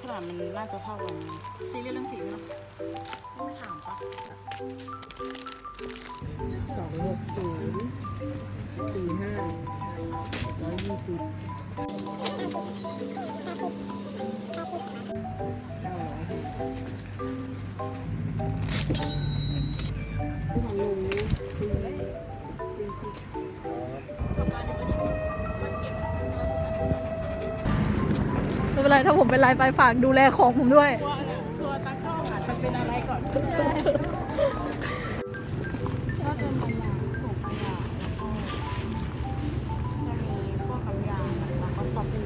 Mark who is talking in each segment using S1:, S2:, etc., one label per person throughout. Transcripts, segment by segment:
S1: ขนาดมันน่าจะเท่ากันซีเรียสเรื่องสีไมเนาะไม่ถามปะ
S2: สองหกศูนย์สี่ห้าร้อยยี่สิบเก้าร้อยที่ของลุงคือสี่สิบ
S3: เป็นไรถ้าผมเป็นไรไปฝากดูแลของผมด้วย
S1: กลัวน่ะกลัวตาช่องอะจะเป็นอะไรก่อนก็จะมาอย่างถุงแล้วก็จะมีพวกคำยางแล้วก็สบู่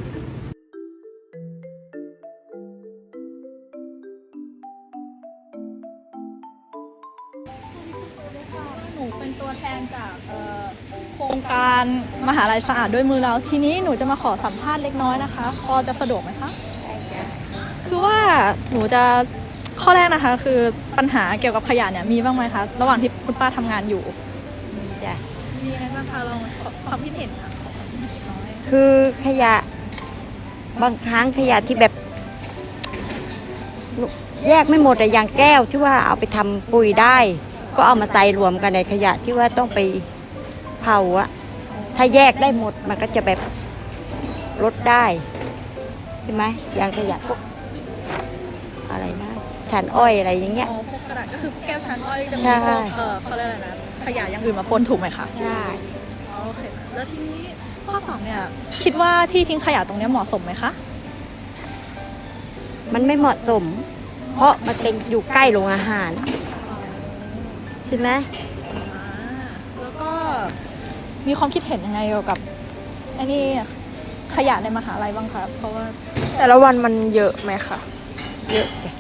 S3: หนูเป็นตัวแทนจากเอ่อ โครงการมหาลัยสะอาดด้วยมือเรา ทีนี้หนูจะมาขอสัมภาษณ์เล็กน้อยนะคะ พอจะสะดวกไหมคะคือว่าหนูจะข้อแรกนะคะ คือปัญหาเกี่ยวกับขยะเนี่ยมีบ้างไหมคะ ระหว่างที่คุณป้าทำงานอยู่
S4: จ้ะ
S3: มีอะไรบ้างคะลองขอความคิดเห็นค่ะขอความคิดเห็นน้อย
S4: คือขยะบางครั้งขยะที่แบบ แยกไม่หมดอะอย่างแก้วที่ว่าเอาไปทำปุ๋ยได้ ก็เอามาใส่รวมกันในขยะที่ว่าต้องไป เผาอะถ้าแยกได้หมดมันก็จะแบบลดได้ใช่ไหมอย่างขยะพวกอะไรนะฉันอ้อยอะไรอย่างเงี้ย
S3: อ๋อพวกกระดาษก็คือพวกแก้วชานอ้อยจะมี
S4: ใช่
S3: พวกเออเขาเรียกอะไรนะขยะอย่างอื่นมาปนถูกไหมคะ
S4: ใช่
S3: อ๋อโอเคแล้วทีนี้ข้อสองเนี่ยคิดว่าที่ทิ้งขยะตรงเนี้ยเหมาะสมไหมคะ
S4: มันไม่เหมาะสม เพราะมันเป็นอยู่ใกล้โรงอาหาร ใช่ไหม
S3: อ่าแล้วก็ มีความคิดเห็นยังไงเกี่ยวกับไอ้นี่ขยะในมหาลัยบ้างคะเพราะว่า
S5: แต่ละวันมันเยอะไหมคะ
S4: เยอะจ้ะ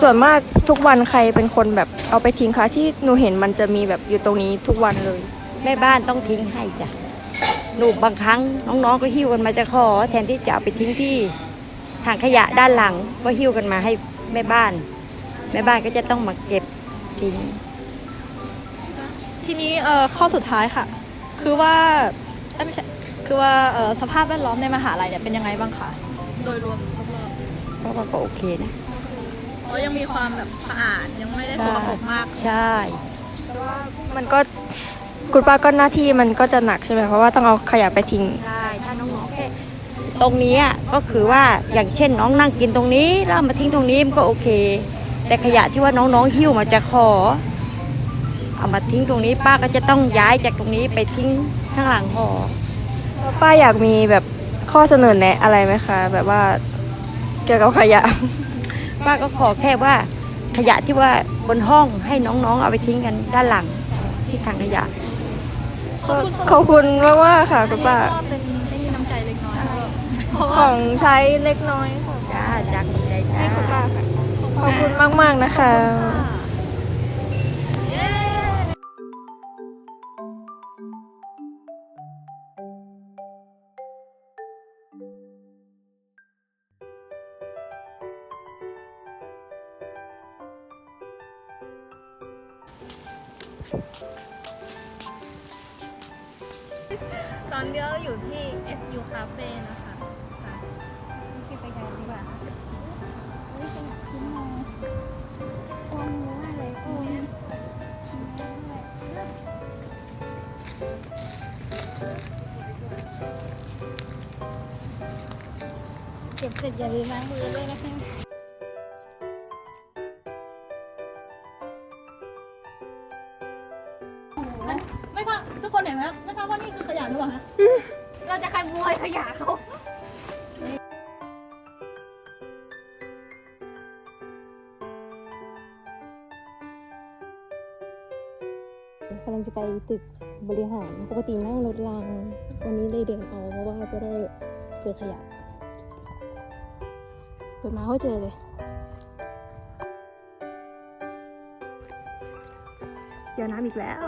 S5: ส่วนมากทุกวันใครเป็นคนแบบเอาไปทิ้งคะที่หนูเห็นมันจะมีแบบอยู่ตรงนี้ทุกวันเลย
S4: แม่บ้านต้องทิ้งให้จ้ะหนูบางครั้งน้องๆก็หิ้วกันมาจะขอ แทนที่จะเอาไปทิ้งที่ถังขยะด้านหลังก็หิ้วกันมาให้แม่บ้าน แม่บ้านก็จะต้องมาเก็บทิ้ง
S3: ทีนี้เอ่อข้อสุดท้ายค่ะ คือว่าเอ้ยไม่ใช่คือว่าเอ่อสภาพแวดล้อมในมหาลัยเนี่ยเป็นยังไงบ้างคะโดยรวมรอบ
S4: เพราะว่าก็โอเคนะ
S3: ๆอ๋อยังมีความแบบสะอาดยังไม่ได้สกปรกมาก
S4: ใช่
S5: มันก็คุณป้าก็หน้าที่มันก็จะหนักใช่ไหมเพราะว่าต้องเอาขยะไปทิ้ง
S4: ใช่ถ้าน้องๆแค่ตรงนี้อะก็คือว่าอย่างเช่นน้องนั่งกินตรงนี้แล้วเอามาทิ้งตรงนี้มันก็โอเค แต่ขยะที่ว่าน้องๆหิ้วมาจะขอ เอามาทิ้งตรงนี้ป้าก็จะต้องย้ายจากตรงนี้ไปทิ้งข้างหลังหอ
S5: แล้วป้าอยากมีแบบข้อเสนอแนะอะไรไหมคะ แบบว่าเกี่ยวกับขยะ
S4: ป้าก็ขอแค่ว่าขยะที่ว่าบนห้องให้น้องๆ เอาไปทิ้งกันด้านหลังที่ถังขยะ
S5: ขอบคุณมากว่าค่ะคุณป้า
S3: ก็เป็นไอ้นี่น้ำใจเล็กน้อยเพราะ
S5: ข
S3: ว่า
S5: องใช้เล็กน้อยค่ะ
S4: จ้าจากใจจ้า
S5: ให้คุณป้าค่ะขอบคุณมากๆนะคะ
S3: ตอนนี้เราอยู่ที่ SU Cafe นะคะขี่จักรยานดีกว่าอุ้ยสนุกขึ้นมาโอ้โหอะไรโอ้
S6: เก็บเสร็จอย่าลืมล้างมือด้วยนะคะ
S3: รือเปล่า
S6: เราจะขโมยขยะเขา
S7: กำลังจะไปตึกบริหารปกตินั่งรถราง วันนี้เลยเดินเอาเพราะว่าจะได้เจอขยะเปิดมาก็เจอเลย
S3: เจอน้ำอีกแล้ว